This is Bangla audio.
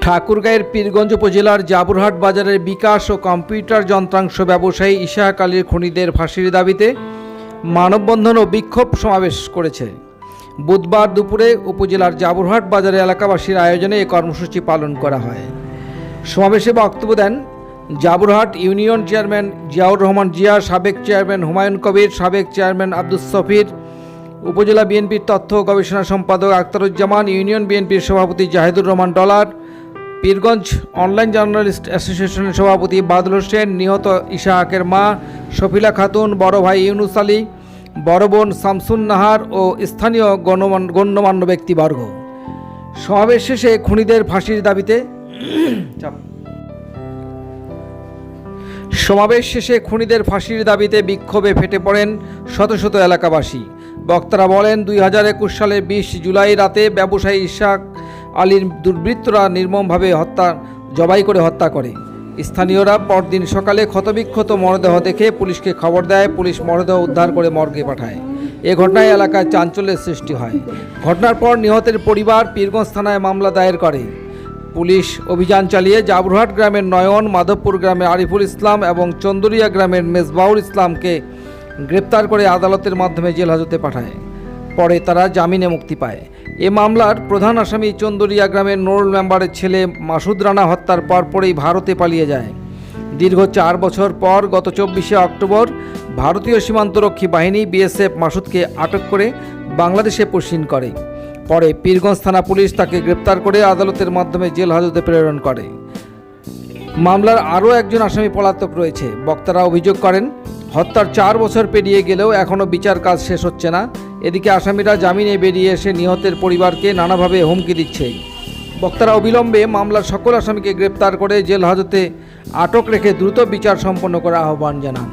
ঠাকুরগাঁয়ের পীরগঞ্জ উপজেলার জাবুরহাট বাজারের বিকাশ ও কম্পিউটার যন্ত্রাংশ ব্যবসায়ী ইশাক আলীর খনিদের ফাঁসির দাবিতে মানববন্ধন ও বিক্ষোভ সমাবেশ করেছে। বুধবার দুপুরে উপজেলার জাবুরহাট বাজারে এলাকাবাসীর আয়োজনে এই কর্মসূচি পালন করা হয়। সমাবেশে বক্তব্য দেন জাবুরহাট ইউনিয়ন চেয়ারম্যান জিয়াউর রহমান জিয়া, সাবেক চেয়ারম্যান হুমায়ুন কবির, সাবেক চেয়ারম্যান আব্দুস সফির, উপজেলা বিএনপির তথ্য গবেষণা সম্পাদক আখতারুজ্জামান ইউনিয়ন বিএনপির সভাপতি Zahidur Rahman Dollar, Pirganj online journalist অ্যাসোসিয়েশনের সভাপতি বাদল হোসেন, নিহত ইশাহাকের মা শফিলা খাতুন, বড় ভাই ইউনুস আলী, বড় বোন শামসুন নাহার ও স্থানীয় গণ্যমান্য ব্যক্তিবর্গ সমাবেশ শেষে খুনিদের ফাঁসির দাবিতে। সমাবেশ শেষে খুনিদের ফাঁসির দাবিতে বিক্ষোভে ফেটে পড়েন শত শত এলাকাবাসী। বক্তারা বলেন, দুই হাজার একুশ সালের বিশ জুলাই রাতে ব্যবসায়ী ইশাক আলীর দুর্বৃত্তরা নির্মমভাবে হত্যা, জবাই করে হত্যা করে। স্থানীয়রা পরদিন সকালে ক্ষতবিক্ষত মরদেহ দেখে পুলিশকে খবর দেয়, পুলিশ মরদেহ উদ্ধার করে মর্গে পাঠায়। এ ঘটনায় এলাকায় চাঞ্চল্যের সৃষ্টি হয়। ঘটনার পর নিহতের পরিবার পীরগঞ্জ থানায় মামলা দায়ের করে। পুলিশ অভিযান চালিয়ে জাবরহাট গ্রামের নয়ন, মাধবপুর গ্রামের আরিফুল ইসলাম এবং চন্দরিয়া গ্রামের মেজবাউল ইসলামকে গ্রেপ্তার করে আদালতের মাধ্যমে জেল হাজতে পাঠায়। পরে তারা জামিনে মুক্তি পায়। এ মামলার প্রধান আসামি চন্দরিয়া গ্রামের নোরুল মেম্বারের ছেলে মাসুদ রানা হত্যার পরপরই ভারতে পালিয়ে যায়। দীর্ঘ চার বছর পর গত চব্বিশে অক্টোবর ভারতীয় সীমান্তরক্ষী বাহিনী বিএসএফ মাসুদকে আটক করে বাংলাদেশে পুষিন করে। পরে পীরগঞ্জ থানা পুলিশ তাকে গ্রেপ্তার করে আদালতের মাধ্যমে জেল হাজতে প্রেরণ করে। মামলার আরও একজন আসামি পলাতক রয়েছে। বক্তারা অভিযোগ করেন, হত্যার চার বছর পেরিয়ে গেলেও এখনও বিচার কাজ শেষ হচ্ছে না। এদিকে আসামিরা জামিনে বেরিয়ে এসে নিহতের পরিবারকে নানাভাবে হুমকি দিচ্ছে। বক্তারা অবিলম্বে মামলার সকল আসামিকে গ্রেপ্তার করে জেল হাজতে আটক রেখে দ্রুত বিচার সম্পন্ন করার আহ্বান জানান।